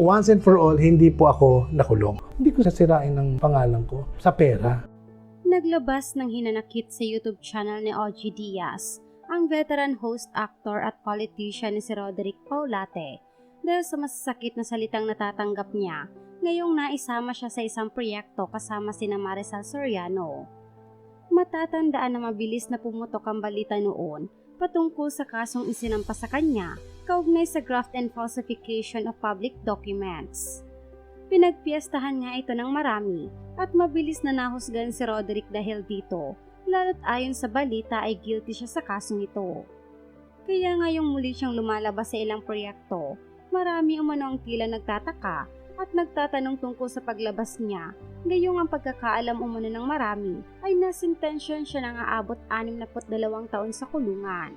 once and for all, hindi po ako nakulong. Hindi ko sasirain ng pangalan ko sa pera. Naglabas ng hinanakit sa YouTube channel ni OG Diaz, ang veteran host, actor at politician ni si Roderick Paulate dahil sa masasakit na salitang natatanggap niya ngayong naisama siya sa isang proyekto kasama sina Marisol Soriano. Matatandaan na mabilis na pumutok ang balita noon patungkol sa kasong isinampa sa kanya kaugnay sa graft and falsification of public documents. Pinagpiestahan nga ito ng marami at mabilis na nahusgan si Roderick dahil dito, lalo't ayon sa balita ay guilty siya sa kasong ito. Kaya ngayong muli siyang lumalabas sa ilang proyekto, marami umano ang tila nagtataka at nagtatanong tungkol sa paglabas niya, gayong ang pagkakaalam umano ng marami ay nasintensyon siya ng aabot 62 taon sa kulungan.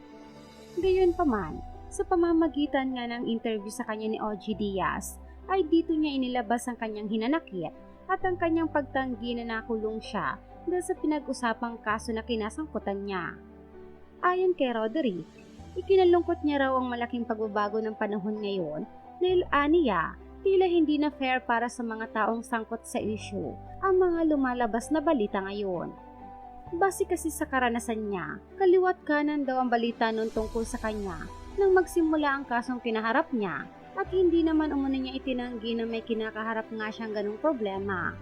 Gayon pa man, sa pamamagitan nga ng interview sa kanya ni OG Diaz, ay dito niya inilabas ang kanyang hinanakit at ang kanyang pagtanggi na nakulong siya dahil sa pinag-usapang kaso na kinasangkutan niya. Ayon kay Roderick, ikinalungkot niya raw ang malaking pagbabago ng panahon ngayon dahil aniya, tila hindi na fair para sa mga taong sangkot sa issue ang mga lumalabas na balita ngayon. Base kasi sa karanasan niya, kaliwat kanan daw ang balita noon tungkol sa kanya nang magsimula ang kasong kinaharap niya at hindi naman umano niya itinanggi na may kinakaharap nga siyang ganong problema.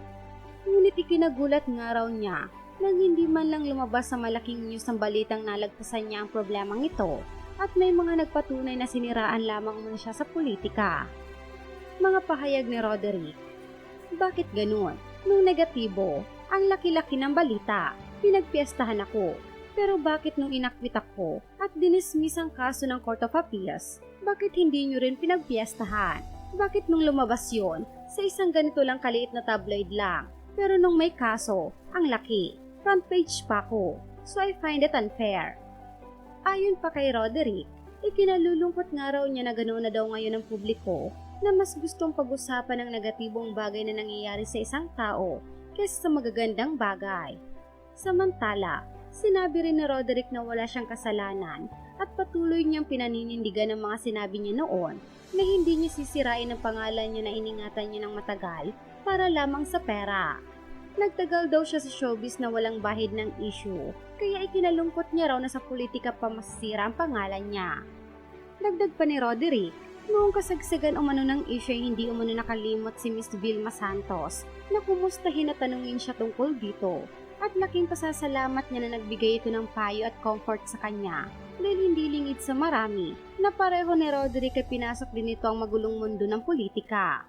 Ngunit ikinagulat nga raw niya nang hindi man lang lumabas sa malaking news ang balitang nalagpasan niya ang problemang ito at may mga nagpatunay na siniraan lamang muna siya sa politika. Mga pahayag ni Roderick. Bakit ganun? Nung negatibo, ang laki-laki ng balita, pinagpiestahan ako. Pero bakit nung inakwit ako at dinismiss ang kaso ng Court of Appeals, bakit hindi nyo rin pinagpiestahan? Bakit nung lumabas yon sa isang ganito lang kaliit na tabloid lang? Pero nung may kaso, ang laki. Front page pa ko. So I find it unfair. Ayon pa kay Roderick, ikinalulungkot nga raw niya na ganoon na daw ngayon ng publiko na mas gustong pag-usapan ng negatibong bagay na nangyayari sa isang tao kaysa sa magagandang bagay. Samantala, sinabi rin ni Roderick na wala siyang kasalanan at patuloy niyang pinaninindigan ng mga sinabi niya noon na hindi niya sisirain ang pangalan niya na iningatan niya ng matagal para lamang sa pera. Nagtagal daw siya sa showbiz na walang bahid ng issue, kaya ikinalungkot niya raw na sa politika pa masisira ang pangalan niya. Dagdag pa ni Roderick, noong kasagsagan umano ng issue hindi umano nakalimot si Miss Vilma Santos na kumustahin at tanungin siya tungkol dito at laking pasasalamat niya na nagbigay ito ng payo at comfort sa kanya dahil hindi lingid sa marami na pareho ni Roderick ay pinasok din ito ang magulong mundo ng politika.